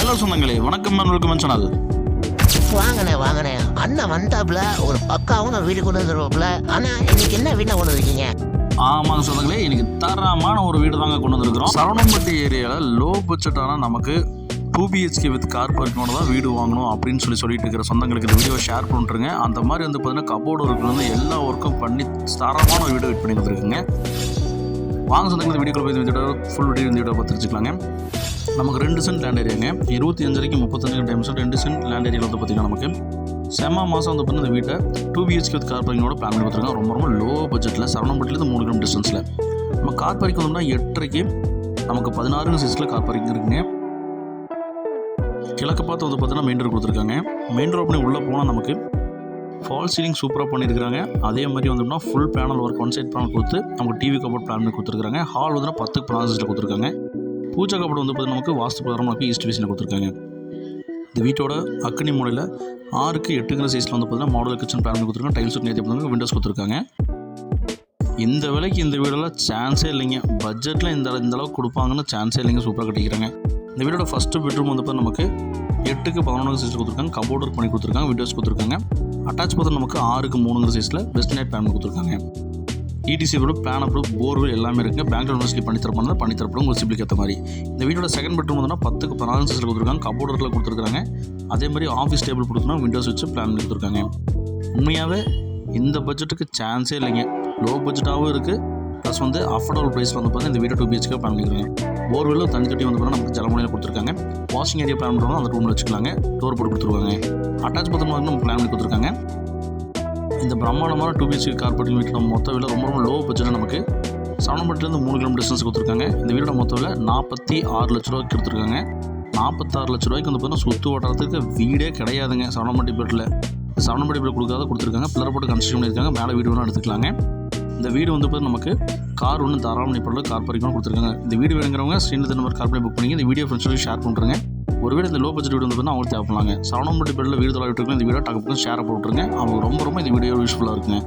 Hello சொந்தங்களே வணக்கம் welcome channel வாங்கண்ணே வாங்கண்ணே அண்ணன் வந்தாப்புல ஒரு பக்காவும் வீடு கொண்டு வந்துருவாப்புல. ஆனா இன்னைக்கு என்ன வீட்டை கொண்டு வந்திருக்கீங்க? ஆமாங்க சொந்தங்களே இன்னைக்கு தரமான ஒரு வீடு தாங்க கொண்டு வந்திருக்கிறோம். சரவணம்பட்டி ஏரியாவில் லோ பட்ஜெட்டான நமக்கு டூ பிஹெச்கே வித் கார் பார்க்கிங்கோட தான் வீடு வாங்கணும் அப்படின்னு சொல்லி சொல்லிட்டு இருக்கிற சொந்தங்களுக்கு இந்த வீடியோ ஷேர் பண்ணிட்டுருங்க. அந்த மாதிரி வந்து பார்த்தீங்கன்னா கபோர்டு ஒர்க்கில் வந்து எல்லா ஒர்க்கும் பண்ணி தரமான ஒரு வீடியோ வெயிட் பண்ணி வந்துருக்குங்க. வாங்க சொந்தங்கள் வீடியோக்குள்ள போய் இந்த வீடியோ ஃபுல் வீடியோ இந்த வீடியோ பார்த்து நமக்கு ரெண்டு சென்ட் லேண்ட் ஏரியாங்க இருபத்தி அஞ்சரைக்கு முப்பத்தஞ்சு டைம் சென்ட் ரெண்டு சென்ட் லேண்ட் ஏரியாவில் வந்து பார்த்தீங்கன்னா நமக்கு செம்ம மாதம் வந்து பார்த்தீங்கன்னா இந்த வீட்டை டூ பிஹெச்கே வித் கார் பார்க்கிங்கோட பிளான் பண்ணி கொடுத்துருக்காங்க. ரொம்ப ரொம்ப லோ பட்ஜெட்டில் சரவணம்பட்டிலேருந்து மூணு கிலோமீட்டர் டிஸ்டன்ஸில் நம்ம கார் பார்க்கிங் வந்தோம்னா எட்டரைக்கு நமக்கு பதினாறு சைஸில் கார் பார்க்கிங் இருக்குங்க. கிழக்கு பார்த்து வந்து பார்த்தீங்கன்னா மெயின் ரோடு கொடுத்துருக்காங்க. மெயின் ரோட் பண்ணி உள்ளே போனால் நமக்கு ஃபால் சீலிங் சூப்பராக பண்ணியிருக்காங்க அதே மாதிரி வந்தோம்னா full panel work one side panel கொடுத்து நமக்கு டிவி கபோர்ட் பிளான் பண்ணி கொடுத்துருக்காங்க. ஹால் வந்து பத்துக்கு பதினாறு கொடுத்துருக்காங்க. பூஜா கபோர்டு வந்து பார்த்தீங்கன்னா நமக்கு வாஸ்து பிரகாரம் நமக்கு ஈஸ்ட் ஃபேஸில் கொடுத்துருக்காங்க. இந்த வீட்டோட அக்னி மூலையில் ஆறுக்கு எட்டுங்கிற சைஸில் வந்து பார்த்தீங்கன்னா மாடல் கிச்சன் பிளான் கொடுத்துருக்காங்க. டைல்ஸ் நேற்று பண்ணி விண்டோஸ் கொடுத்துருக்காங்க. இந்த விலைக்கு இந்த வீடெல்லாம் சான்ஸே இல்லைங்க. பட்ஜெட்டில் இந்த இந்த அளவுக்கு கொடுப்பாங்கன்னு சான்ஸே இல்லைங்க சூப்பராக கட்டிக்கிறாங்க. இந்த வீடோட ஃபஸ்ட்டு பெட்ரூம் வந்து நமக்கு எட்டுக்கு பதினொன்று சைஸ் கொடுத்துருக்காங்க. கபோர்ட் ஒர்க் பண்ணி கொடுத்துருக்காங்க. விண்டோஸ் கொடுத்துருக்காங்க. அட்டாச் பார்த்தா நமக்கு ஆறுக்கு மூணுங்கிற சைஸில் வெஸ்ட் நைட் பிளான் கொடுத்துருக்காங்க. இடிசி அப்ரூவ் பிளான் அப்ரூவ் போர்வெல் எல்லாமே இருக்குது பேங்க் யூனிவர்சிட்டி பண்ணி தரப்போனா பண்ணி தரப்படும் உங்கள் சிபிலுக்கு ஏற்ற மாதிரி. இந்த வீட்டோட செகண்ட் பெட்ரூம் வந்து பத்துக்கு பதினாலு சைஸில் கொடுத்துருக்காங்க. கபோர்ட் ஒர்க்கில் கொடுத்துருக்காங்க அதே மாதிரி ஆஃபீஸ் டேபிள் கொடுத்துனா விண்டோஸ் வச்சு பிளான் கொடுத்துருக்காங்க. உண்மையாகவே இந்த பட்ஜெட்டுக்கு சான்ஸே இல்லைங்க. லோ பட்ஜெட்டாகவும் இருக்குது ப்ளஸ் வந்து அஃபோர்டபுள் ப்ரைஸ் வந்து பார்த்தீங்கன்னா இந்த வீட்டை டூ பிஹெச்கே பிளான் பண்ணிக்கிறாங்க போர்வெல்லும் தண்ணி கட்டி வந்து பார்த்தீங்கன்னா நமக்கு ஜலமுனையில் கொடுத்துருக்காங்க. வாஷிங் ஏரியா பிளான் பண்ணுறோம் அந்த ரூமில் வச்சுக்கலாங்க. டோர் போட்டு கொடுத்துருவாங்க. அட்டாச் பத்திரமா வந்து நம்ம பிளான் பண்ணி கொடுத்துருக்காங்க. இந்த பிரம்மாண்டமான டூ பிஹெச்கே கார்பெட்டிங் வீட்டில் மொத்த விலை ரொம்ப ரொம்ப லோ பட்ஜெட்டில் நமக்கு சவனம்பட்டிலேருந்து மூணு கிலோமீட்டர் டிஸ்டன்ஸ் கொடுத்துருக்காங்க. இந்த வீடோட மொத்த விலை நாற்பத்தி ஆறு லட்ச ரூபாய்க்கு கொடுத்துருக்காங்க. நாற்பத்தாறு லட்ச ரூபாய்க்கு வந்து பார்த்தீங்கன்னா சுற்று ஓட்டுறதுக்கு வீடே கிடையாதுங்க சவனம்பட்டி பேட்டில் சவனம்பட்டி பேட் கொடுக்காத கொடுத்துருக்காங்க. பில்லர் போட்டு கன்ஸ்ட்ரக்ஷன் பண்ணியிருக்காங்க. மேலே வீடு வேணால் எடுத்துக்கலாங்க. இந்த வீடு வந்து பார்த்து நமக்கு கார் ஒன்று தாராளம் பொருள் கார் பறிக்கணும் கொடுத்துருக்காங்க. இந்த வீடு வேணுங்கிறவங்க ஸ்ரீநிதி நம்பர் கார் பண்ணி புக் பண்ணி இந்த வீடியோ ஃப்ரெண்ட்ஸ் ஷேர் பண்ணுறேங்க ஒருவேளை இந்த லோ பட்ஜெட் வீடு வந்து அவங்களுக்கு தேவைப்படலாங்க. சவனம்பட்டி பேரில் வீடு தொலைவிட்டு இந்த வீடியோ டக்கு ஷேர் போட்டுருங்க. அவங்க ரொம்ப ரொம்ப இந்த வீடியோ யூஸ்ஃபுல்லாக இருக்குங்க.